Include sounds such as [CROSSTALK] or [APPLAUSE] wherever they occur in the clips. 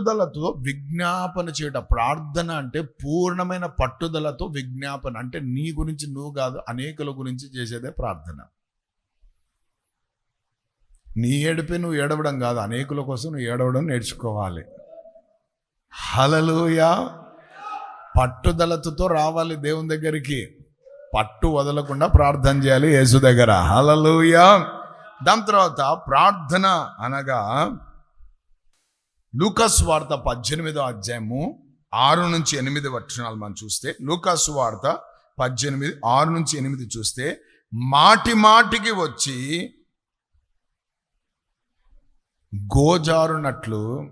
పట్టుదలతో విజ్ఞాపన చేయడం ప్రార్థన అంటే పూర్ణమైన పట్టుదలతో విజ్ఞాపన. అంటే నీ గురించి నువ్వు కాదు అనేకుల గురించి చేసేదే ప్రార్థన. నీ ఏడిపి నువ్వు ఏడవడం కాదు అనేకుల కోసం నువ్వు ఏడవడం నేర్చుకోవాలి. హలలుయ పట్టుదలతో రావాలి దేవుని దగ్గరికి. పట్టు వదలకుండా ప్రార్థన చేయాలి యేసు దగ్గర. హలలుయ దాని తర్వాత ప్రార్థన అనగా లూకాస్ వార్త పద్దెనిమిదో అధ్యాయము ఆరు నుంచి ఎనిమిది వచనాలు మనం చూస్తే లూకాస్ వార్త పద్దెనిమిది ఆరు నుంచి ఎనిమిది చూస్తే మాటి మాటికి వచ్చి గోజారునట్లు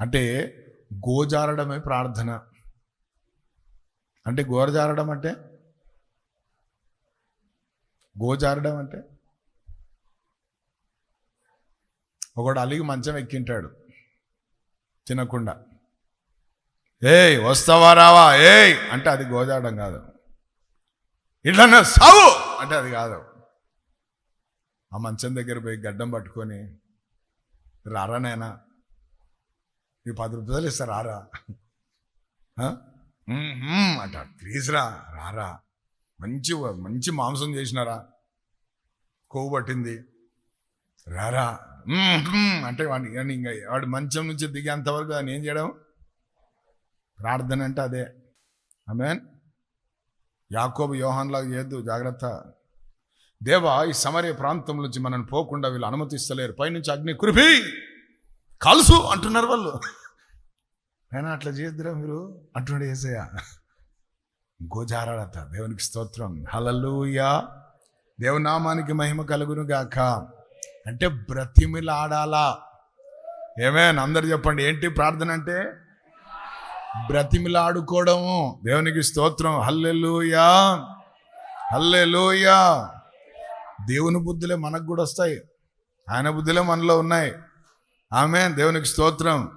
అంటే గోజారడమే ప్రార్థన. అంటే గోరజారడం అంటే? గోజారడం అంటే? ఒకడు అలిగి మంచం ఎక్కింటాడు. తినకుండా. ఏయ్ వస్తావా రావా? ఏయ్! అంటే అది గోజాడడం కాదు. ఇట్లన్నా సావు! అంటే అది కాదు. ఆ మంచం దగ్గర పోయి గడ్డం పట్టుకొని రారా నాయనా? నీ పది రూపాయలు ఇస్తా రారా? ఆ? "మ్మ్, అంట ప్లీజ్ రా రారా. మంచి మంచి మాంసం చేసినారా? కొవ్వు పట్టింది. రారా. అంటే వాడిని వాడిని ఇంకా వాడు మంచం నుంచి దిగేంతవరకు దాన్ని ఏం చేయడం? ప్రార్థన అంటే అదే. ఆమెన్. యాకోబు యోహాన్లాగా చేయొద్దు జాగ్రత్త. దేవా ఈ సమరయ ప్రాంతం నుంచి మనల్ని పోకుండా వీళ్ళు అనుమతిస్తలేరు. పైనుంచి అగ్ని కురిపి కలుసు అంటున్నారు వాళ్ళు. అయినా అట్లా చేయొద్దురా మీరు? అంటున్నాడు ఏసయ్య. గోజారాడత దేవునికి స్తోత్రం. హలలుయా దేవునామానికి మహిమ కలుగును గాక అంటే బ్రతిమిలాడాలా? ఏమేన్ అందరు చెప్పండి ఏంటి ప్రార్థన అంటే? బ్రతిమిలాడుకోవడము. దేవునికి స్తోత్రం. హల్లెలూయా. హల్లెలూయా. దేవుని బుద్ధులే మనకు కూడా వస్తాయి. ఆయన బుద్ధులే మనలో ఉన్నాయి. ఆమె దేవునికి స్తోత్రం.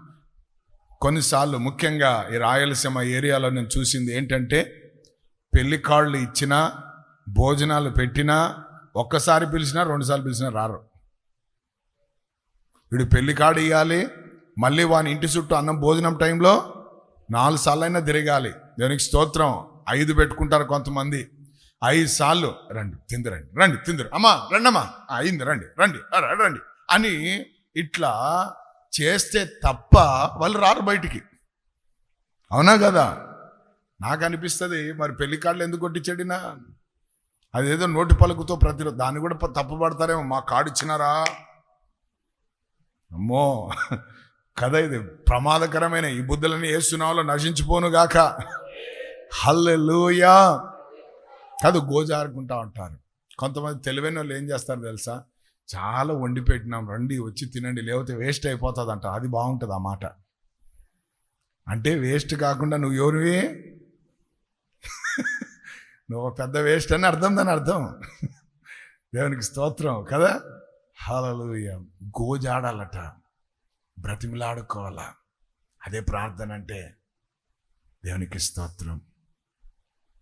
కొన్నిసార్లు ముఖ్యంగా ఈ రాయలసీమ ఏరియాలో నేను చూసింది ఏంటంటే పెళ్ళి కార్డులు ఇచ్చినా భోజనాలు పెట్టినా ఒక్కసారి పిలిచినా రెండుసార్లు పిలిచినా రారు. వీడు పెళ్ళి కాడు ఇవ్వాలి మళ్ళీ వాని ఇంటి చుట్టూ అన్నం భోజనం టైంలో నాలుగు సార్లైనా తిరగాలి. దేవునికి స్తోత్రం. ఐదు పెట్టుకుంటారు కొంతమంది. ఐదు సార్లు రండి తిందిరండి రండి తిందిరు. అమ్మా రండమ్మా. అయింది రండి రండి రండి అని ఇట్లా చేస్తే తప్ప వాళ్ళు రారు బయటికి. అవునా కదా? నాకు అనిపిస్తుంది మరి పెళ్ళి కార్డులు ఎందుకు కొట్టించాడినా అదేదో నోటి పలుకుతో ప్రతిరోజు దాన్ని కూడా ప- తప్పుపడతారేమో మా కార్డు ఇచ్చినారా అమ్మో కదా ఇది ప్రమాదకరమైన. ఈ బుద్ధులని వేస్తున్నాలో నశించిపోను గాక. హల్లెలూయా. కాదు గోజారుకుంటా ఉంటారు. కొంతమంది తెలివైన వాళ్ళు ఏం చేస్తారు తెలుసా? చాలా వండి పెట్టినాం రండి వచ్చి తినండి లేకపోతే వేస్ట్ అయిపోతుంది అంట అది బాగుంటుంది ఆ మాట. అంటే వేస్ట్ కాకుండా నువ్వు ఎవరివి? నువ్వు ఒక పెద్ద వేస్ట్ అని అర్థం దాని అర్థం. దేవునికి స్తోత్రం కదా? హలలుయ గోజాడాలట. బ్రతిమిలాడుకోవాలా. అదే ప్రార్థన అంటే దేవునికి స్తోత్రం.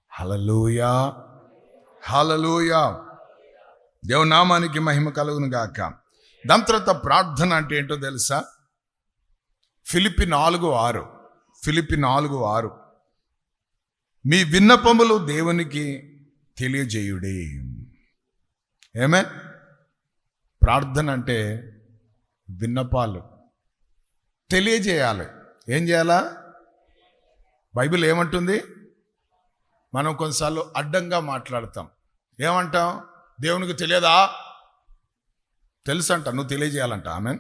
హలలుయా హలలుయా దేవునామానికి మహిమ కలుగును గాక. దాని తర్వాత ప్రార్థన అంటే ఏంటో తెలుసా? ఫిలిపి నాలుగు ఆరు. ఫిలిపి నాలుగు ఆరు. మీ విన్నపములు దేవునికి తెలియజేయుడే. ఏమే ప్రార్థన అంటే విన్నపాలు. తెలియజేయాలి. ఏం చేయాలా? బైబిల్ ఏమంటుంది? మనం కొన్నిసార్లు అడ్డంగా మాట్లాడతాం. ఏమంటాం? దేవునికి తెలియదా? తెలుసు అంట నువ్వు తెలియజేయాలంట. ఆమె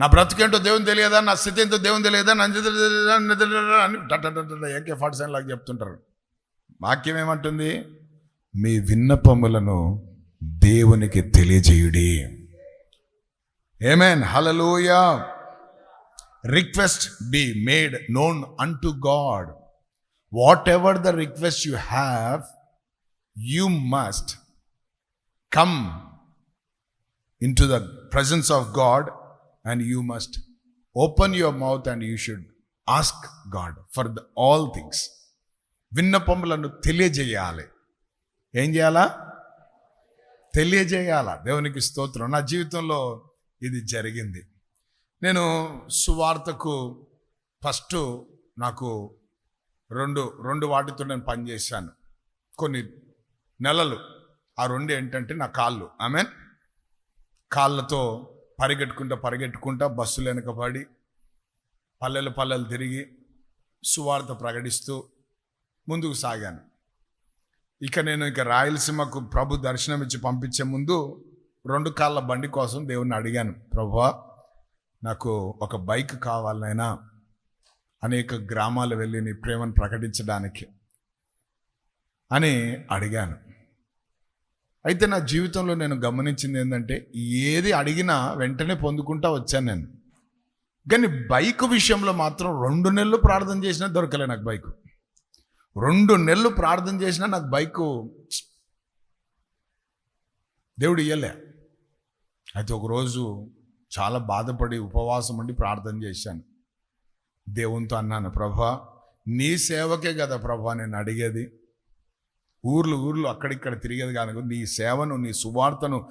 నా బ్రతికేంటో దేవుని తెలియదా? నా స్థితి ఏంటో దేవుని తెలియదా? నా నిద్ర నిద్ర అని ఏకే ఫార్టీ సెవెన్ లాగా చెప్తుంటారు. వాక్యం ఏమంటుంది? మీ విన్నపములను దేవునికి తెలియజేయుడి amen hallelujah request be made known unto God whatever the request you have you must come into the presence of God and you must open your mouth and you should ask God for the, all things. విన్నపములను తెలియజేయాలి ఏం చేయాలా తెలియజేయాల. దేవునికి స్తోత్రం. నా జీవితంలో ఇది జరిగింది. నేను సువార్తకు ఫస్ట్ నాకు రెండు రెండు వాటితో నేను పనిచేశాను కొన్ని నెలలు. ఆ రెండు ఏంటంటే నా కాళ్ళు. మీన్ కాళ్ళతో పరిగెట్టుకుంటా పరిగెట్టుకుంటా బస్సులు వెనకబడి పల్లెలు పల్లెలు తిరిగి సువార్త ప్రకటిస్తూ ముందుకు సాగాను. ఇక నేను ఇక రాయలసీమకు ప్రభు దర్శనం ఇచ్చి పంపించే ముందు రెండు కాళ్ళ బండి కోసం దేవుణ్ణి అడిగాను. ప్రభు నాకు ఒక బైక్ కావాలనైనా అనేక గ్రామాలు వెళ్ళి నీ ప్రేమను ప్రకటించడానికి అని అడిగాను. అయితే నా జీవితంలో నేను గమనించింది ఏంటంటే ఏది అడిగినా వెంటనే పొందుకుంటా వచ్చాను నేను. కానీ బైక్ విషయంలో మాత్రం రెండు నెలలు ప్రార్థన చేసినా దొరకలే నాకు బైక్. రెండు నెలలు ప్రార్థన చేసినా నాకు బైకు దేవుడు ఇయ్యలే. అయితే ఒకరోజు చాలా బాధపడి ఉపవాసం ఉండి ప్రార్థన చేశాను. దేవునితో అన్నాను ప్రభా నీ సేవకే కదా ప్రభా నేను అడిగేది. ఊర్లు ఊర్లు అక్కడిక్కడ తిరిగేది కాదు. నీ సేవను నీ సువార్తను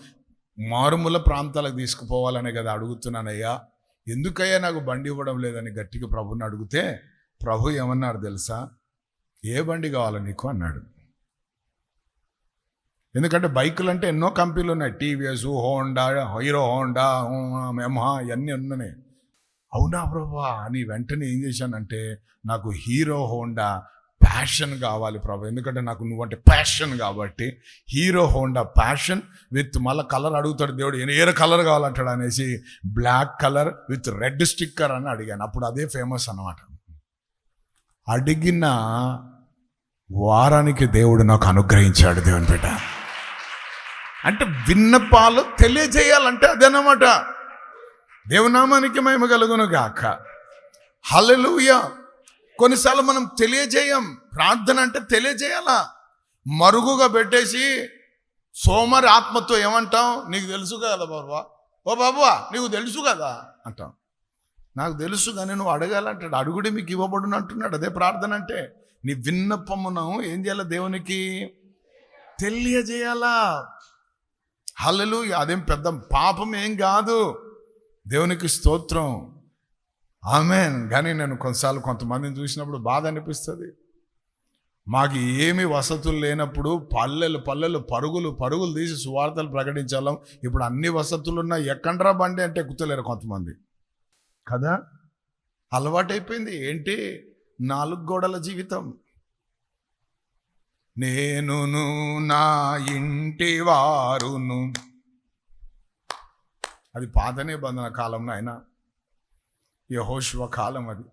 మారుమూల ప్రాంతాలకు తీసుకుపోవాలనే కదా అడుగుతున్నానయ్యా. ఎందుకయ్యా నాకు బండి ఇవ్వడం లేదని గట్టిగా ప్రభుని అడిగితే ప్రభు ఏమన్నారు తెలుసా? ఏ బండి కావాలి నీకు అన్నాడు. ఎందుకంటే బైకులు అంటే ఎన్నో కంపెనీలు ఉన్నాయి. TVS Honda Hero Honda Yamaha ఇవన్నీ ఉన్నాయి. అవునా ప్రభా? అని వెంటనే ఏం చేశానంటే నాకు హీరో హోండా ప్యాషన్ కావాలి ప్రభా. ఎందుకంటే నాకు నువ్వంటే ప్యాషన్ కాబట్టి హీరో హోండా ప్యాషన్ విత్ మళ్ళీ కలర్ అడుగుతాడు దేవుడు. ఏ- కలర్ కావాలంటాడు? అనేసి black colour with red sticker అని అడిగాను. అప్పుడు అదే ఫేమస్ అన్నమాట. అడిగిన వారానికి దేవుడు నాకు అనుగ్రహించాడు దేవుని బిడ్డ. అంటే విన్నపాలు తెలియజేయాలంటే అదేనమాట దేవునామానికి మేము కలుగును గాక. హలలుయ కొన్నిసార్లు మనం తెలియజేయం. ప్రార్థన అంటే తెలియజేయాలా? మరుగుగా పెట్టేసి సోమరి ఆత్మతో ఏమంటాం? నీకు తెలుసు కదా బాబా. ఓ బాబువా నీకు తెలుసు కదా అంటాం. నాకు తెలుసు కానీ నువ్వు అడగాలంటాడు. అడుగుడి మీకు ఇవ్వబడును అంటున్నాడు. అదే ప్రార్థన అంటే నీ విన్నపమును ఏం చేయాలి దేవునికి? తెలియజేయాలా? హలలు అదేం పెద్ద పాపం ఏం కాదు. దేవునికి స్తోత్రం. ఆమెన్. కానీ నేను కొన్నిసార్లు కొంతమందిని చూసినప్పుడు బాధ అనిపిస్తుంది. మాకు ఏమి వసతులు లేనప్పుడు పల్లెలు పల్లెలు పరుగులు పరుగులు తీసి సువార్తలు ప్రకటించాలం. ఇప్పుడు అన్ని వసతులు ఉన్నా ఎక్కడరా బండి అంటే ఎక్కుతలేరు కొంతమంది. కదా? అలవాటైపోయింది. ఏంటి? నాలుగు గోడల జీవితం. నేనును నా ఇంటి వారును. అది పాత నిబంధన కాలం నాయన. యహోశివ కాలం అది.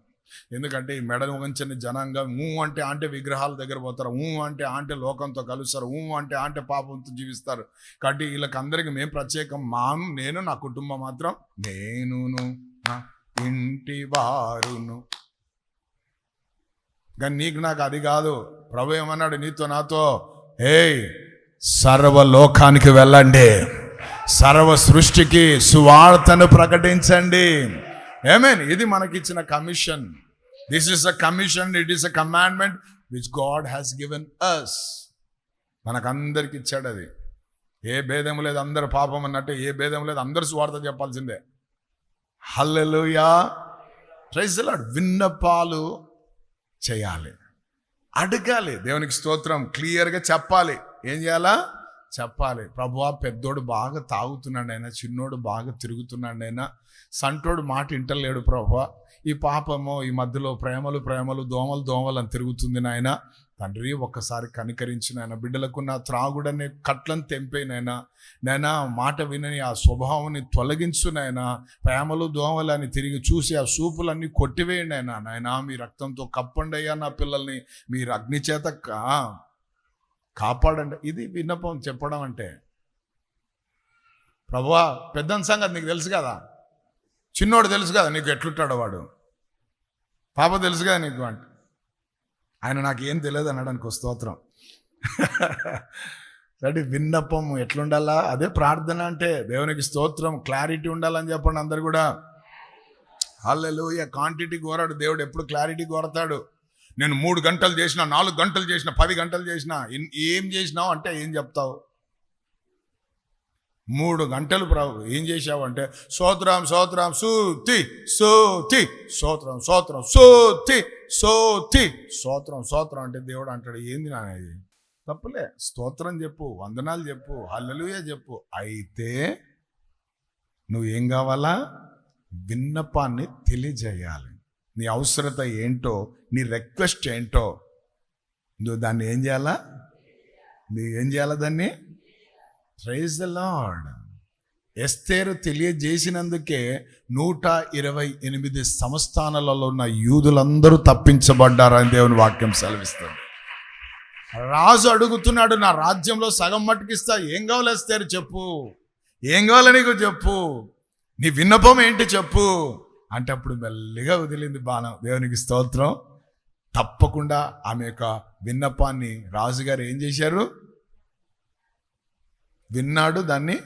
ఎందుకంటే ఈ మెడను వంచని జనాంగం ఊ అంటే ఆంటే విగ్రహాల దగ్గర పోతారు. ఊ అంటే ఆంటే లోకంతో కలుస్తారు. ఊ అంటే ఆంటే పాపంతో జీవిస్తారు. కాబట్టి వీళ్ళకి అందరికి మేము ప్రత్యేకం. మా నేను నా కుటుంబం మాత్రం నేనును నా ఇంటి వారును కానీ నీకు నాకు అది కాదు. ప్రభు ఏమన్నాడు నీతో నాతో? ఏయ్ సర్వలోకానికి వెళ్ళండి. సర్వ సృష్టికి సువార్తను ప్రకటించండి. ఏమేన్ ఇది మనకిచ్చిన commission. This is a commission it is a commandment which God has given us మనకందరికి ఇచ్చాడు అది. ఏ భేదం లేదు అందరు పాపం అన్నట్టు ఏ భేదం లేదు అందరు సువార్త చెప్పాల్సిందే. హల్లెలుయా. ప్రైజ్ విన్నపాలు చేయాలి. అడగాలి. దేవునికి స్తోత్రం. క్లియర్గా చెప్పాలి. ఏం చేయాలా? చెప్పాలి. ప్రభువా పెద్దోడు బాగా తాగుతున్నాడు చిన్నోడు బాగా తిరుగుతున్నాడు సంటోడు మాట ఇంటలేడు ప్రభువా. ఈ పాపము ఈ మధ్యలో ప్రేమలు ప్రేమలు దోమలు దోమలు అని తిరుగుతుంది నాయన. తండ్రి ఒక్కసారి కనికరించి నాయన బిడ్డలకు నా త్రాగుడనే కట్లను తెంపేనైనా నైనా మాట వినని ఆ స్వభావాన్ని తొలగించునైనా ప్రేమలు దోమలు తిరిగి చూసి ఆ సూపులన్నీ కొట్టివేయండి నాయనా మీ రక్తంతో కప్పండి అయ్యా నా పిల్లల్ని మీరు అగ్ని చేత కా- కాపాడండి. ఇది విన్నపం చెప్పడం అంటే. ప్రభువా పెద్ద సంగతి నీకు తెలుసు కదా? చిన్నోడు తెలుసు కదా నీకు ఎట్లుంటాడో వాడు? పాప తెలుసు కదా నీకు అంటే? ఆయన నాకు ఏం తెలియదు అనడానికి స్తోత్రం. అంటే విన్నపం ఎట్లుండాలా? అదే ప్రార్థన అంటే దేవునికి స్తోత్రం క్లారిటీ ఉండాలని చెప్పండి అందరు కూడా. హల్లెలు క్వాంటిటీ కోరాడు. దేవుడు ఎప్పుడు క్లారిటీ కోరతాడు? నేను మూడు గంటలు చేసిన నాలుగు గంటలు చేసిన పది గంటలు చేసిన ఇన్- ఏం చేసినావు అంటే ఏం చెప్తావు? మూడు గంటలు ప్రభు ఏం చేశావంటే సోత్రం సోత్రం సూతి సోతి సోత్రం సోత్రం సోతి సోతి సోత్రం సోత్రం అంటే దేవుడు అంటాడు ఏంది నానేది తప్పలే తప్పులే స్తోత్రం చెప్పు వందనాలు చెప్పు హల్లెలూయా చెప్పు. అయితే నువ్వు ఏం కావాలా? విన్నపాన్ని తెలియజేయాలి. నీ అవసరత ఏంటో నీ రిక్వెస్ట్ ఏంటో నువ్వు దాన్ని ఏం చేయాలా? నువ్వు ఏం చేయాలా దాన్ని? ప్రైజ్ ద లార్డ్ ఎస్తేరు తెలియజేసినందుకే నూట ఇరవై ఎనిమిది సంస్థానాలలో ఉన్న యూదులందరూ తప్పించబడ్డారని దేవుని వాక్యం సెలవిస్తుంది. రాజు అడుగుతున్నాడు నా రాజ్యంలో సగం మట్టుకిస్తా ఏం కావాలి ఎస్తేరు చెప్పు. ఏం కావాలి నీకు చెప్పు. నీ విన్నపం ఏంటి చెప్పు. అంటే అప్పుడు మెల్లిగా వదిలింది బాణం. దేవునికి స్తోత్రం. తప్పకుండా ఆమె యొక్క విన్నపాన్ని రాజుగారు ఏం చేశారు? విన్నాడు దాన్ని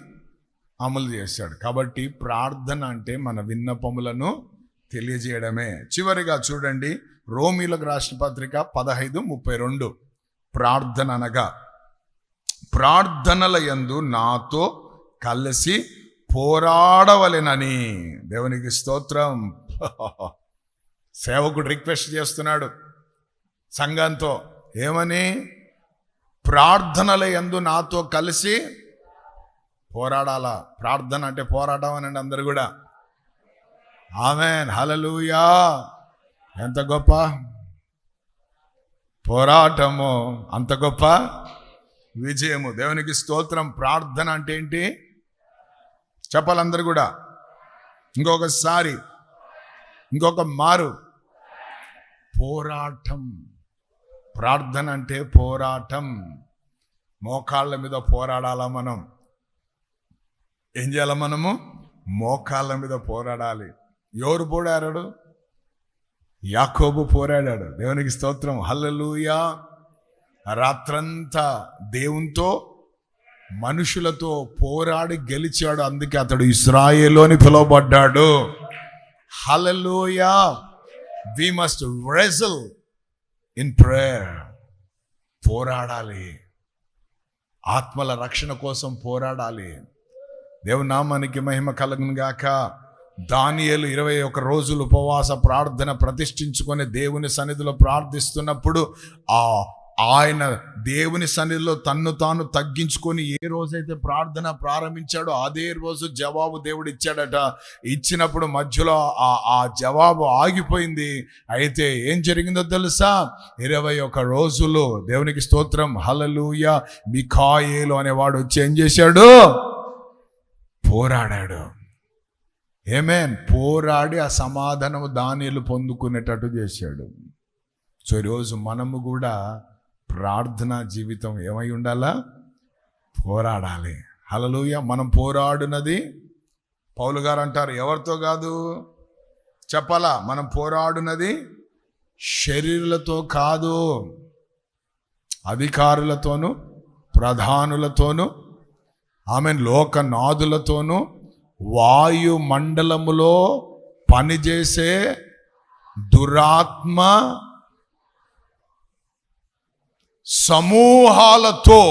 అమలు చేశాడు. కాబట్టి ప్రార్థన అంటే మన విన్నపములను తెలియజేయడమే. చివరిగా చూడండి రోమిలకు రాసిన పత్రిక పదహైదు ముప్పై రెండు. ప్రార్థన అనగా ప్రార్థనల యందు నాతో కలిసి పోరాడవలెనని. దేవునికి స్తోత్రం. [LAUGHS] సేవకుడు రిక్వెస్ట్ చేస్తున్నాడు సంఘంతో. ఏమని? ప్రార్థనల యందు నాతో కలిసి పోరాడాలా? ప్రార్థన అంటే పోరాటం అనండి అందరు కూడా. ఆమెన్. హలలుయా ఎంత గొప్ప. పోరాటము అంత గొప్ప. విజయము. దేవునికి స్తోత్రం. ప్రార్థన అంటే ఏంటి? చెప్పాలందరూ కూడా. ఇంకొకసారి. ఇంకొక మారు. పోరాటం. ప్రార్థన అంటే పోరాటం. మోకాళ్ళ మీద పోరాడాలా మనం? ఏం చేయాలి మనము? మోకాళ్ళ మీద పోరాడాలి. ఎవరు పోరాడాడు? యాకోబు పోరాడాడు. దేవునికి స్తోత్రం. హల్లలుయా. రాత్రంతా దేవునితో మనుషులతో పోరాడి గెలిచాడు. అందుకే అతడు ఇస్రాయేలోని పిలువబడ్డాడు. Hallelujah we must wrestle in prayer పోరాడాలి. ఆత్మల రక్షణ కోసం పోరాడాలి. దేవునామానికి మహిమ కలుగును గాక. ఇరవై ఒక రోజులు ఉపవాస ప్రార్థన ప్రతిష్ఠించుకొని దేవుని సన్నిధిలో ప్రార్థిస్తున్నప్పుడు ఆ ఆయన దేవుని సన్నిధిలో తన్ను తాను తగ్గించుకొని ఏ రోజైతే ప్రార్థన ప్రారంభించాడో అదే రోజు జవాబు దేవుడు ఇచ్చాడట ఇచ్చినప్పుడు మధ్యలో ఆ ఆ జవాబు ఆగిపోయింది. అయితే ఏం జరిగిందో తెలుసా? ఇరవై ఒక రోజులు దేవునికి స్తోత్రం హలలుయ మిఖాయేలు అనేవాడు వచ్చి ఏం చేశాడు? పోరాడాడు. ఏమేన్ పోరాడి ఆ సమాధానము దానిలు పొందుకునేటట్టు చేశాడు. సో ఈరోజు మనము కూడా ప్రార్థనా జీవితం ఏమై ఉండాలా? పోరాడాలి. హలలుయ మనం పోరాడునది పౌలు గారు అంటారు ఎవరితో కాదు? చెప్పాలా? మనం పోరాడునది శరీరులతో కాదు అధికారులతోనూ ప్రధానులతోనూ ఆమె లోకనాథులతోనూ వాయుమండలములో పనిచేసే దురాత్మ సమూహాలతో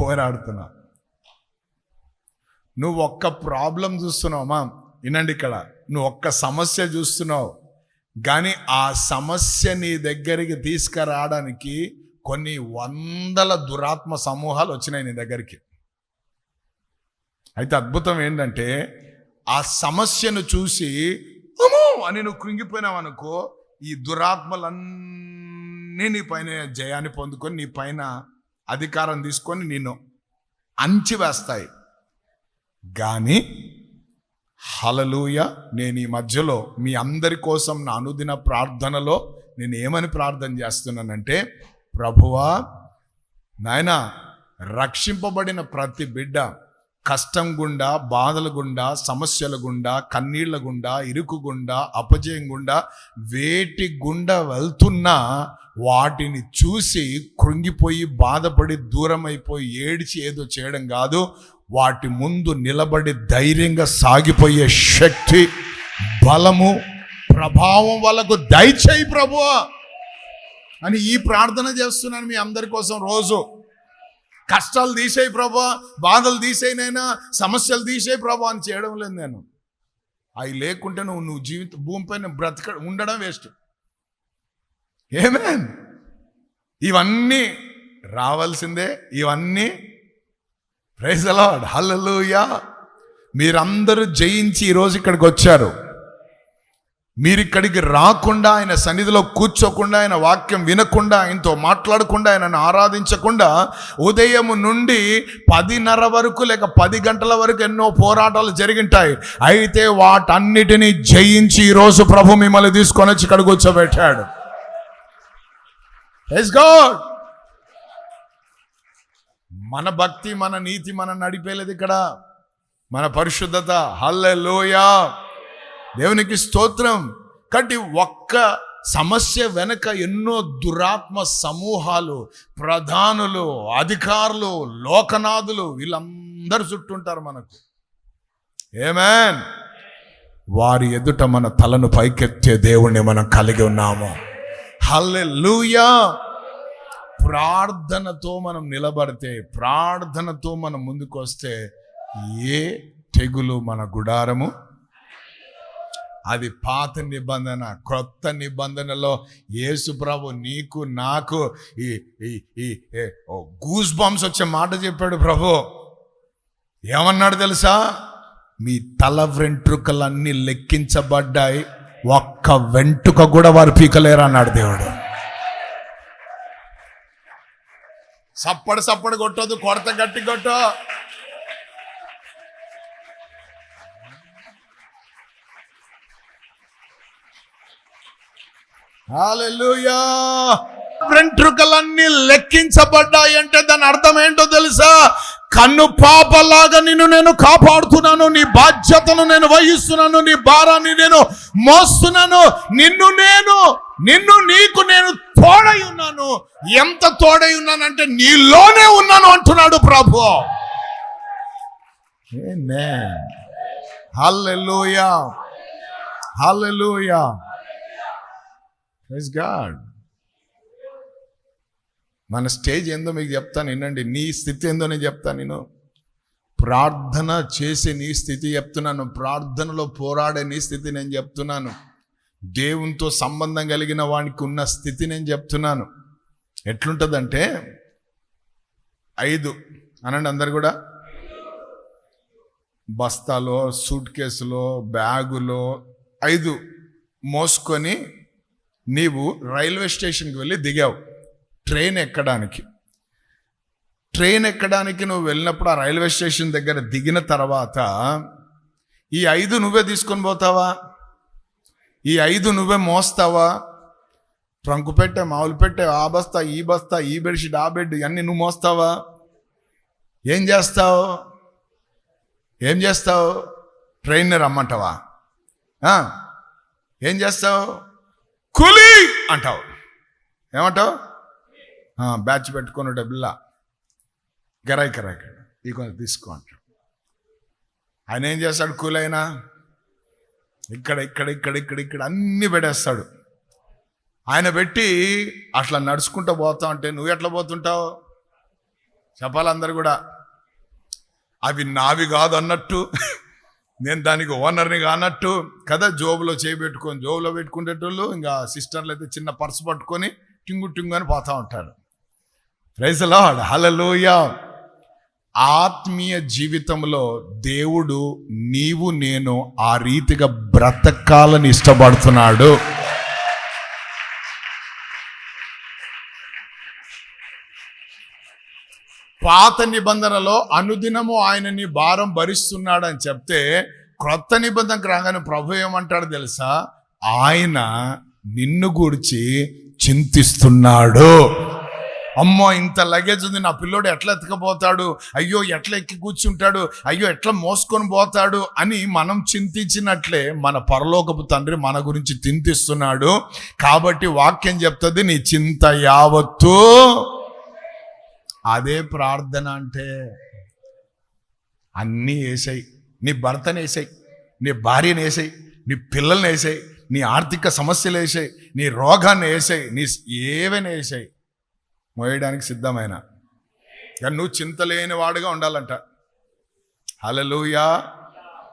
పోరాడుతున్నా. నువ్వు ఒక్క ప్రాబ్లం చూస్తున్నావమ్మా వినండి ఇక్కడ. నువ్వు ఒక్క సమస్య చూస్తున్నావు. కానీ ఆ సమస్య నీ దగ్గరికి తీసుకురావడానికి కొన్ని వందల దురాత్మ సమూహాలు వచ్చినాయి నీ దగ్గరికి. అయితే అద్భుతం ఏంటంటే ఆ సమస్యను చూసి అమో అని నువ్వు కృంగిపోయినావు అనుకో ఈ దురాత్మలన్నీ నీ పైన జయాన్ని పొందుకొని నీ పైన అధికారం తీసుకొని నిన్ను అంచివేస్తాయి కానీ హలలుయ నేను ఈ మధ్యలో మీ అందరి కోసం నా అనుదిన ప్రార్థనలో నేను ఏమని ప్రార్థన చేస్తున్నానంటే ప్రభువా నాయన రక్షింపబడిన ప్రతి బిడ్డ కష్టం గుండా బాధల గుండా సమస్యల గుండా కన్నీళ్ళ గుండా ఇరుకు గుండా అపజయం గుండా వేటి గుండా వెళ్తున్నా వాటిని చూసి కృంగిపోయి బాధపడి దూరం అయిపోయి ఏడిచి ఏదో చేయడం కాదు. వాటి ముందు నిలబడి ధైర్యంగా సాగిపోయే శక్తి బలము ప్రభావం వాళ్ళకు దయచేయి ప్రభువా. అని ఈ ప్రార్థన చేస్తున్నాను మీ అందరి కోసం రోజు. కష్టాలు తీసేయి ప్రభా బాధలు తీసేయినైనా సమస్యలు తీసేయి ప్రభా అని చేయడం లేదు నేను. అవి లేకుంటే నువ్వు నువ్వు జీవిత భూమిపైన బ్రతక ఉండడం వేస్ట్. ఏమేం ఇవన్నీ రావాల్సిందే ఇవన్నీ ప్రైజ్ అలాడ్ హల్లెలూయా. మీరందరూ జయించి ఈరోజు ఇక్కడికి వచ్చారు. మీరిక్కడికి రాకుండా ఆయన సన్నిధిలో కూర్చోకుండా ఆయన వాక్యం వినకుండా ఆయనతో మాట్లాడకుండా ఆయనను ఆరాధించకుండా ఉదయం నుండి పదిన్నర వరకు లేక పది గంటల వరకు ఎన్నో పోరాటాలు జరిగింటాయి. అయితే వాటన్నిటినీ జయించి ఈరోజు ప్రభు మిమ్మల్ని తీసుకొని వచ్చి ఇక్కడ కూర్చోబెట్టాడు. Praise మన భక్తి మన నీతి మనం నడిపేలేదు ఇక్కడ. మన పరిశుద్ధత. హల్లెలూయా దేవునికి స్తోత్రం. కాబట్టి ఒక్క సమస్య వెనక ఎన్నో దురాత్మ సమూహాలు ప్రధానులు అధికారులు లోకనాథులు వీళ్ళందరూ చుట్టుంటారు మనకు. ఏమేన్ వారి ఎదుట మన తలను పైకెత్తే దేవుణ్ణి మనం కలిగి ఉన్నాము. హల్లెలూయా ప్రార్థనతో మనం నిలబడితే ప్రార్థనతో మనం ముందుకు వస్తే ఏ తెగులు మన గుడారము? అది పాత నిబంధన క్రొత్త నిబంధనలో యేసు ప్రభు నీకు నాకు ఈ ఈ ఈ గూస్ బాంబ్స్ వచ్చే మాట చెప్పాడు ప్రభు. ఏమన్నాడు తెలుసా? మీ తల వెంట్రుకలన్నీ లెక్కించబడ్డాయి ఒక్క వెంట్రుక కూడా వారు పీకలేరు అన్నాడు దేవుడు. సప్పడు సప్పడు కొట్టదు కొడత గట్టి కొట్టు. వెంట్రుకలన్నీ లెక్కించబడ్డాయి అంటే దాని అర్థం ఏంటో తెలుసా? కన్ను పాపలాగా నిన్ను నేను కాపాడుతున్నాను నీ బాధ్యతను నేను వహిస్తున్నాను నీ భారాన్ని నేను మోస్తున్నాను నిన్ను నేను నిన్ను నీకు నేను తోడై ఉన్నాను. ఎంత తోడై ఉన్నానంటే నీలోనే ఉన్నాను అంటున్నాడు ప్రభు. హల్లెలూయా హల్లెలూయా ప్రైజ్ గాడ్ మన స్టేజ్ ఏందో మీకు చెప్తాను వినండి. నీ స్థితి ఏందో నేను చెప్తాను నేను. ప్రార్థన చేసే నీ స్థితి చెప్తున్నాను. ప్రార్థనలో పోరాడే నీ స్థితి నేను చెప్తున్నాను. దేవునితో సంబంధం కలిగిన వానికి ఉన్న స్థితి నేను చెప్తున్నాను. ఎట్లుంటుందంటే ఐదు. అనండి అందరు కూడా. బస్తాలో సూట్ కేసులో బ్యాగులో ఐదు. మోసుకొని నీవు రైల్వే స్టేషన్కి వెళ్ళి దిగావు. ట్రైన్ ఎక్కడానికి? ట్రైన్ ఎక్కడానికి నువ్వు వెళ్ళినప్పుడు ఆ రైల్వే స్టేషన్ దగ్గర దిగిన తర్వాత ఈ ఐదు నువ్వే తీసుకొని పోతావా? ఈ ఐదు నువ్వే మోస్తావా? ట్రంకు పెట్టే మామూలు పెట్టే ఆ బస్తా ఈ బస్తా ఈ బెడ్షీట్ ఆ బెడ్ ఇవన్నీ నువ్వు మోస్తావా? ఏం చేస్తావు? ఏం చేస్తావు? ట్రైన్ని రమ్మంటావా? ఏం చేస్తావు? కూలి అంటావు. ఏమంటావు? బ్యాచ్ పెట్టుకున్న డబ్బులా గరాయి గరాయి ఈ కొంచెం తీసుకో అంటాడు ఆయన ఏం చేస్తాడు? కూలి అయినా ఇక్కడ ఇక్కడ ఇక్కడ ఇక్కడ ఇక్కడ అన్ని పెట్టేస్తాడు. ఆయన పెట్టి అట్లా నడుచుకుంటూ పోతా ఉంటే నువ్వు ఎట్లా పోతుంటావు? చెప్పాలి అందరు కూడా. అవి నావి కాదు అన్నట్టు. నేను దానికి ఓనర్ని కానట్టు కదా జోబులో చేపెట్టుకొని జోబులో పెట్టుకునేటోళ్ళు ఇంకా సిస్టర్లు అయితే చిన్న పర్సు పట్టుకొని టింగు టింగు అని పోతూ ఉంటారు. ప్రైజలో హలలోయ ఆత్మీయ జీవితంలో దేవుడు నీవు నేను ఆ రీతిగా బ్రతకాలని ఇష్టపడుతున్నాడు. పాత నిబంధనలో అనుదినము ఆయనని భారం భారం భరిస్తున్నాడని చెప్తే క్రొత్త నిబంధనకు రాగానే ప్రభు ఏమంటాడు తెలుసా? ఆయన నిన్ను గూర్చి చింతిస్తున్నాడు. అమ్మో ఇంత లగేజ్ ఉంది నా పిల్లోడు ఎట్లా ఎత్తుకపోతాడు? అయ్యో ఎట్లా ఎక్కి కూర్చుంటాడు? అయ్యో ఎట్లా మోసుకొని పోతాడు? అని మనం చింతించినట్లే మన పరలోకపు తండ్రి మన గురించి చింతిస్తున్నాడు. కాబట్టి వాక్యం చెప్తుంది నీ చింత యావత్తు అదే ప్రార్థన అంటే అన్నీ వేసాయి. నీ భర్తను వేసాయి నీ భార్యను వేసాయి నీ పిల్లల్ని వేసాయి నీ ఆర్థిక సమస్యలు వేసాయి నీ రోగాన్ని వేసాయి నీ ఏవైనా వేసాయి. మోయడానికి సిద్ధమైన. కానీ నువ్వు చింతలేని వాడుగా ఉండాలంట. హలలుయా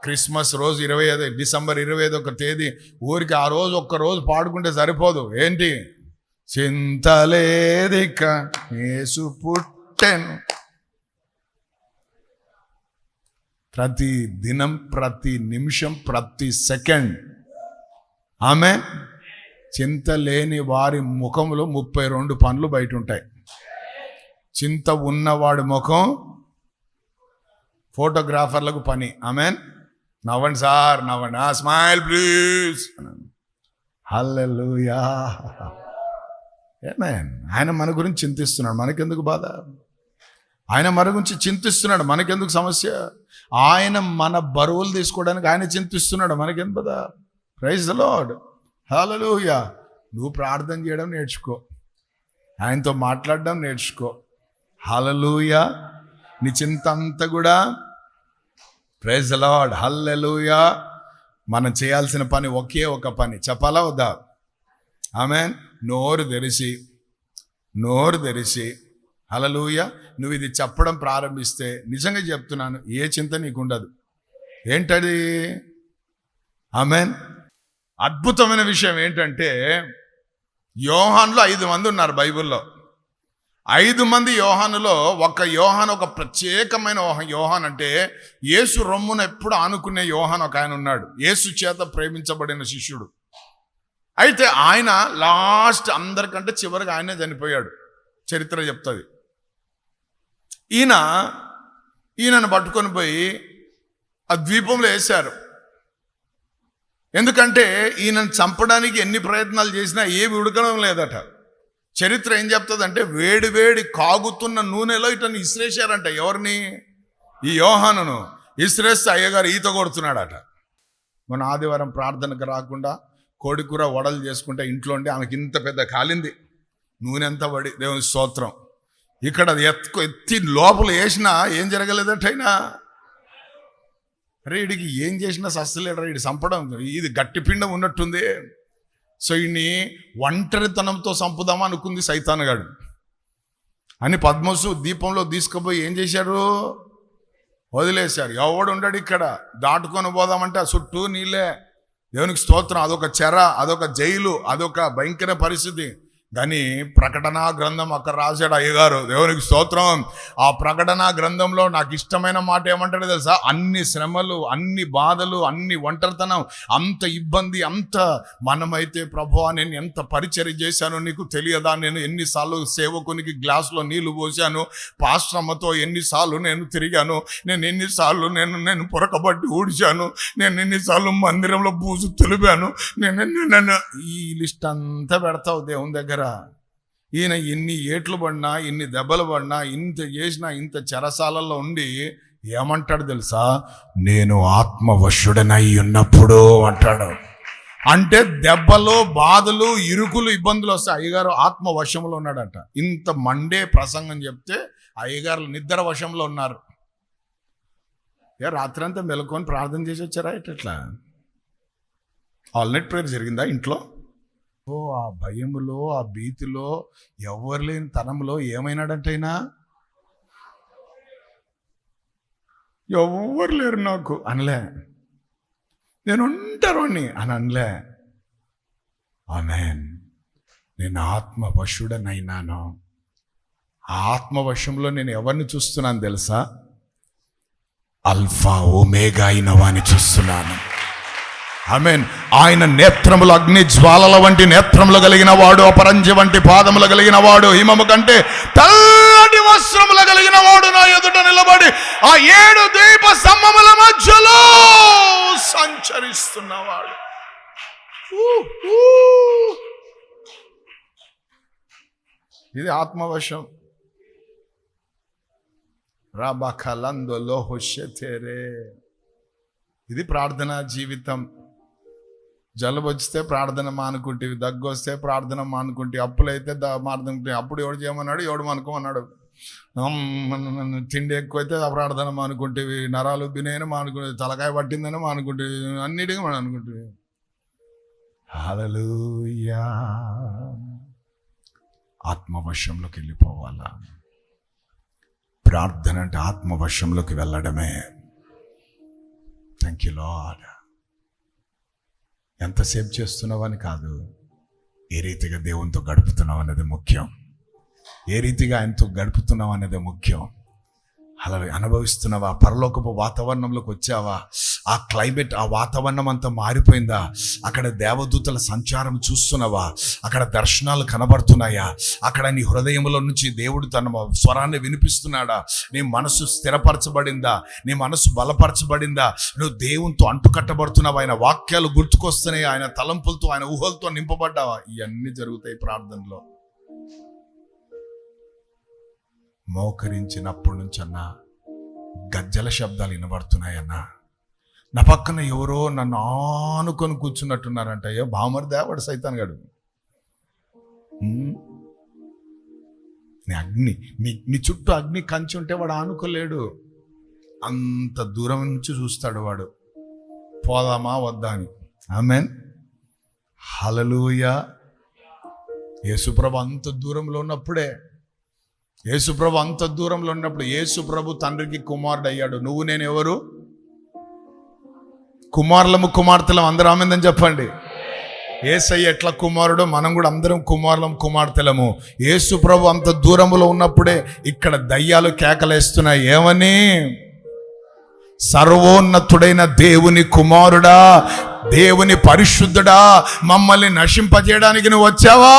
క్రిస్మస్ రోజు ఇరవై ఐదు డిసెంబర్ ఇరవై ఐదు ఒక తేదీ. ఊరికి ఆ రోజు ఒక్క రోజు పాడుకుంటే సరిపోదు. ఏంటి? చింతలేదిక యేసు పుట్టెను. ప్రతి దినం ప్రతి నిమిషం ప్రతి సెకండ్. ఆమె చింత లేని వారి ముఖంలో ముప్పై రెండు పనులు బయట ఉంటాయి చింత ఉన్నవాడి ముఖం ఫోటోగ్రాఫర్లకు పని. ఆమెన్? నవ్వండి సార్ నవ్వండి. ఆ స్మైల్ ప్లీజ్. హల్లెలూయా. ఏమేన్? ఆయన మన గురించి చింతిస్తున్నాడు. మనకెందుకు బాధ? ఆయన మన గురించి చింతిస్తున్నాడు. మనకెందుకు సమస్య? ఆయన మన బరువులు తీసుకోవడానికి ఆయన చింతిస్తున్నాడు. మనకెందుకు బాధ ప్రైజ్ లార్డ్ హల్లెలూయా నువ్వు ప్రార్థన చేయడం నేర్చుకో. ఆయనతో మాట్లాడడం నేర్చుకో. హల్లెలూయా నీ చింత అంతా కూడా ప్రైజ్ లాడ్ హల్లెలూయా మనం చేయాల్సిన పని ఒకే ఒక పని. చెప్పాలా వద్దా? ఆమె నోరు తెరిచి నోరు తెరిచి హలలుయ నువ్వు ఇది చెప్పడం ప్రారంభిస్తే నిజంగా చెప్తున్నాను ఏ చింత నీకు ఉండదు ఏంటది? ఆమెన్. అద్భుతమైన విషయం ఏంటంటే యోహాన్లో ఐదు మంది ఉన్నారు బైబిల్లో. ఐదు మంది యోహానులో ఒక యోహాన్ ఒక ప్రత్యేకమైన యోహాన్ అంటే యేసు రొమ్మున ఎప్పుడు ఆనుకునే యోహాన్ ఒక ఆయన ఉన్నాడు. యేసు చేత ప్రేమించబడిన శిష్యుడు. అయితే ఆయన లాస్ట్ అందరికంటే చివరికి ఆయనే చనిపోయాడు. చరిత్ర చెప్తుంది. ఈయన ఈయనను పట్టుకొని పోయి ఆ ద్వీపంలో వేశారు. ఎందుకంటే ఈయనను చంపడానికి ఎన్ని ప్రయత్నాలు చేసినా ఏవి ఉడకడం లేదట. చరిత్ర ఏం చెప్తుందంటే వేడి వేడి కాగుతున్న నూనెలో ఇతను ఇసిరేశారంట ఎవరిని? ఈ యోహానును. ఇసిరేస్తే అయ్యగారు ఈత కొడుతున్నాడట. మన ఆదివారం ప్రార్థనకు రాకుండా కోడికూర వడలు చేసుకుంటే ఇంట్లో ఉండి ఆమెకి ఇంత పెద్ద కాలింది. నూనె ఎంత పడి దేవుని స్తోత్రం. ఇక్కడ ఎత్తు ఎత్తి లోపల వేసినా ఏం జరగలేదటైనా. అరే వీడికి ఏం చేసినా సస్తలేడరా వీడి చంపడం ఇది గట్టి పిండం ఉన్నట్టుంది. సో ఈయన్ని ఒంటరితనంతో చంపుదామా అనుకుంది సైతానగాడు అని పద్మసు దీపంలో తీసుకుపోయి ఏం చేశారు? వదిలేశారు. ఎవడు ఉండడు ఇక్కడ? దాటుకొని పోదామంటే ఆ చుట్టూ నీళ్ళే. దేవునికి స్తోత్రం. అదొక చెర అదొక జైలు అదొక భయంకర పరిస్థితి. కానీ ప్రకటనా గ్రంథం అక్కడ రాశాడు అయ్యగారు. దేవునికి స్తోత్రం. ఆ ప్రకటనా గ్రంథంలో నాకు ఇష్టమైన మాట ఏమంటాడు తెలుసా? అన్ని శ్రమలు అన్ని బాధలు అన్ని ఒంటరితనం అంత ఇబ్బంది అంత మనమైతే ప్రభు నేను ఎంత పరిచర్య చేశానో నీకు తెలియదా? నేను ఎన్నిసార్లు సేవకునికి గ్లాసులో నీళ్ళు పోసాను పాశ్రమతో ఎన్నిసార్లు నేను తిరిగాను నేను ఎన్నిసార్లు నేను నేను పొరకబట్టి ఊడిచాను నేను ఎన్నిసార్లు మందిరంలో బూజు తెలిపాను నేను నేను ఈ లిస్ట్ అంతా పెడతావు దేవుని దగ్గర. ఈయన ఎన్ని ఏట్లు పడినా ఎన్ని దెబ్బలు పడినా ఇంత చేసినా ఇంత చెరసాలలో ఉండి ఏమంటాడు తెలుసా? నేను ఆత్మవశుడనై ఉన్నప్పుడు అంటాడు. అంటే దెబ్బలు బాధలు ఇరుకులు ఇబ్బందులు వస్తాయి. అయ్యగారు ఆత్మ వశంలో ఉన్నాడంట. ఇంత మండే ప్రసంగం చెప్తే అయ్యగారు నిద్ర వశంలో ఉన్నారు. ఏ రాత్రంతా మెలుకొని ప్రార్థన చేసి వచ్చారా? ఎట్లా? ఆల్ నైట్ ప్రేయర్ జరిగిందా ఇంట్లో? ఆ భయములో ఆ భీతిలో ఎవరు లేని తనంలో ఏమైనాడంటైనా? ఎవ్వరు లేరు నాకు అనలే. నేను ఉంటారోని అని అనలే. ఆమెన్. నేను ఆత్మవశుడనైనాను. ఆత్మవశంలో నేను ఎవరిని చూస్తున్నాను తెలుసా? అల్ఫా ఓమేగా అయిన వాని చూస్తున్నాను. ఆమెన్. ఆయన నేత్రములు అగ్ని జ్వాలల వంటి నేత్రములు కలిగిన వాడు అపరంజి వంటి పాదములు కలిగిన వాడు హిమము కంటే తెల్లటి వస్త్రములు కలిగిన వాడు నా ఎదుట నిలబడి ఆ ఏడు దీప స్తంభముల మధ్యలో సంచరిస్తున్నవాడు ఇది ఆత్మవశం. రాబకలందో లోహుష్యతేరే. ఇది ప్రార్థనా జీవితం. జలుబు వచ్చితే ప్రార్థన మానుకుంటేవి దగ్గు వస్తే ప్రార్థన మానుకుంటే అప్పులైతే ద మానుకుంటే అప్పుడు ఎవడు చేయమన్నాడు? ఎవడు మానుకోమన్నాడు? తిండి ఎక్కువైతే ప్రార్థన మానుకుంటేవి. నరాలు బినేని మానుకుంటే తలకాయ పట్టిందని మానుకుంటేవి. అన్నిటికీ మనం అనుకుంటేవి హలలుయా ఆత్మవశంలోకి వెళ్ళిపోవాలా? ప్రార్థన అంటే ఆత్మవశంలోకి వెళ్ళడమే. థ్యాంక్ యూ లాడ్ ఎంతసేపు చేస్తున్నావని కాదు. ఏ రీతిగా దేవునితో గడుపుతున్నావు అనేది ముఖ్యం. ఏ రీతిగా ఆయనతో గడుపుతున్నావు అనేది ముఖ్యం. అలా అనుభవిస్తున్నావా? పరలోకపు వాతావరణంలోకి వచ్చావా? ఆ క్లైమేట్ ఆ వాతావరణం అంతా మారిపోయిందా? అక్కడ దేవదూతల సంచారం చూస్తున్నావా? అక్కడ దర్శనాలు కనబడుతున్నాయా? అక్కడ నీ హృదయంలో నుంచి దేవుడు తన స్వరాన్ని వినిపిస్తున్నాడా? నీ మనసు స్థిరపరచబడిందా? నీ మనసు బలపరచబడిందా? నువ్వు దేవునితో అంటుకట్టబడుతున్నావు? ఆయన వాక్యాలు గుర్తుకొస్తున్నాయి? ఆయన తలంపులతో ఆయన ఊహలతో నింపబడ్డావా? ఇవన్నీ జరుగుతాయి ప్రార్థనలో. మోకరించినప్పటి నుంచి అన్నా గజ్జల శబ్దాలు వినబడుతున్నాయన్నా నా పక్కన ఎవరో నన్ను ఆనుకొని కూర్చున్నట్టున్నారంట. అయ్యో బామర్దే వాడు సైతాన్ గడు. నీ అగ్ని నీ నీ చుట్టూ అగ్ని కంచి ఉంటే వాడు ఆనుకోలేడు. అంత దూరం నుంచి చూస్తాడు వాడు. పోదామా వద్దా అని. ఆమెన్. హలలుయ యేసుప్రభ అంత దూరంలో ఉన్నప్పుడే యేసుప్రభు అంత దూరంలో ఉన్నప్పుడు యేసుప్రభు తండ్రికి కుమారుడు అయ్యాడు నువ్వు నేను ఎవరు? కుమారులము కుమార్తెలం. అందరూ ఆమెందని చెప్పండి. ఏసయ్య ఎట్లా కుమారుడు? మనం కూడా అందరం కుమారులం కుమార్తెలము. యేసుప్రభు అంత దూరంలో ఉన్నప్పుడే ఇక్కడ దయ్యాలు కేకలేస్తున్నాయి. ఏమని? సర్వోన్నతుడైన దేవుని కుమారుడా దేవుని పరిశుద్ధుడా మమ్మల్ని నశింపజేయడానికి నువ్వు వచ్చావా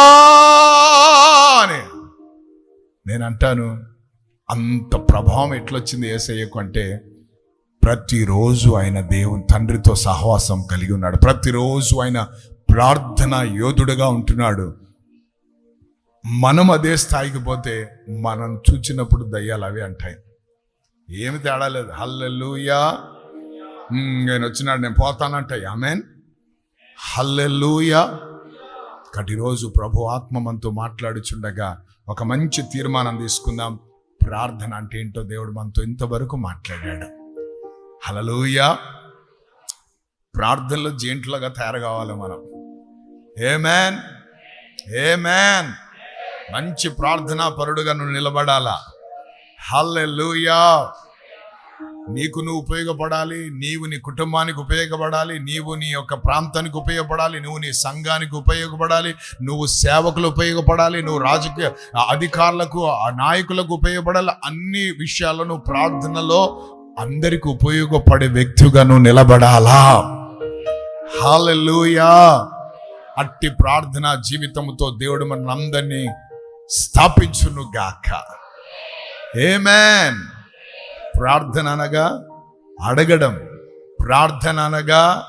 అని. నేను అంటాను అంత ప్రభావం ఎట్లొచ్చింది ఏసయ్యకు అంటే ప్రతిరోజు ఆయన దేవుని తండ్రితో సహవాసం కలిగి ఉన్నాడు. ప్రతిరోజు ఆయన ప్రార్థన యోధుడుగా ఉంటున్నాడు. మనం అదే స్థాయికి పోతే మనం చూచినప్పుడు దయ్యాలు అవి అంటాయి. ఏమి తేడా లేదు. హల్లెలూయా. నేను వచ్చినాడు నేను పోతానంటాయి ఆమెన్. హల్లెలూయా. కటి రోజు ప్రభు ఆత్మ మనతో మాట్లాడుచుండగా ఒక మంచి తీర్మానం తీసుకుందాం. ప్రార్థన అంటే ఏంటో దేవుడు మనతో ఇంతవరకు మాట్లాడాడు. హలలోయ ప్రార్థనలో జేంట్లుగా తయారు కావాలి మనం. ఏ మ్యాన్ ఏ మ్యాన్ మంచి ప్రార్థనా పరుడుగా నువ్వు నిలబడాలా. హల్లెలూయా. నీకు నువ్వు ఉపయోగపడాలి నీవు నీ కుటుంబానికి ఉపయోగపడాలి నీవు నీ యొక్క ప్రాంతానికి ఉపయోగపడాలి నువ్వు నీ సంఘానికి ఉపయోగపడాలి నువ్వు సేవకులు ఉపయోగపడాలి నువ్వు రాజకీయ అధికారులకు నాయకులకు ఉపయోగపడాలి. అన్ని విషయాలను ప్రార్థనలో అందరికి ఉపయోగపడే వ్యక్తిగా నువ్వు నిలబడాలా? హాలూయా అట్టి ప్రార్థన జీవితంతో దేవుడు మనందరినీ స్థాపించును గాక ఏమేన్ ప్రార్థన అనగా అడగడం ప్రార్థన అనగా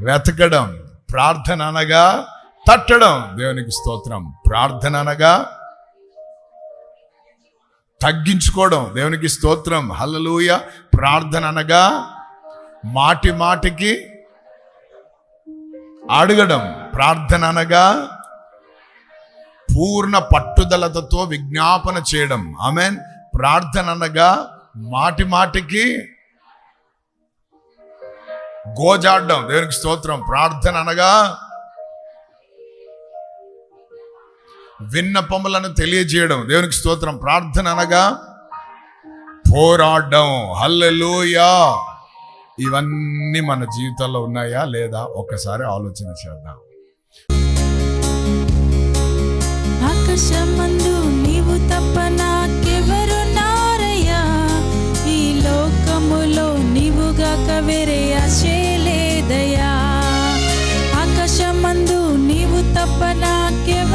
వెతకడం ప్రార్థన అనగా తట్టడం. దేవునికి స్తోత్రం. ప్రార్థన అనగా తగ్గించుకోవడం. దేవునికి స్తోత్రం. హల్లలూయ. ప్రార్థన అనగా మాటి మాటికి అడగడం. ప్రార్థన అనగా పూర్ణ పట్టుదలతతో విజ్ఞాపన చేయడం. ఆమెన్. ప్రార్థన అనగా మాటి మాటికి గోజాడడం. దేవునికి స్తోత్రం. ప్రార్థన అనగా విన్నపములను తెలియజేయడం. దేవునికి స్తోత్రం. ప్రార్థన అనగా పోరాడడం. హల్లెలూయా! ఇవన్నీ మన జీవితంలో ఉన్నాయా లేదా ఒక్కసారి ఆలోచన చేద్దాం. ఆకాశమందు నీవు తప్పనా గాక వేరే ఆశే లేదయా ఆకాశమందు నీవు తప్ప నాకెవ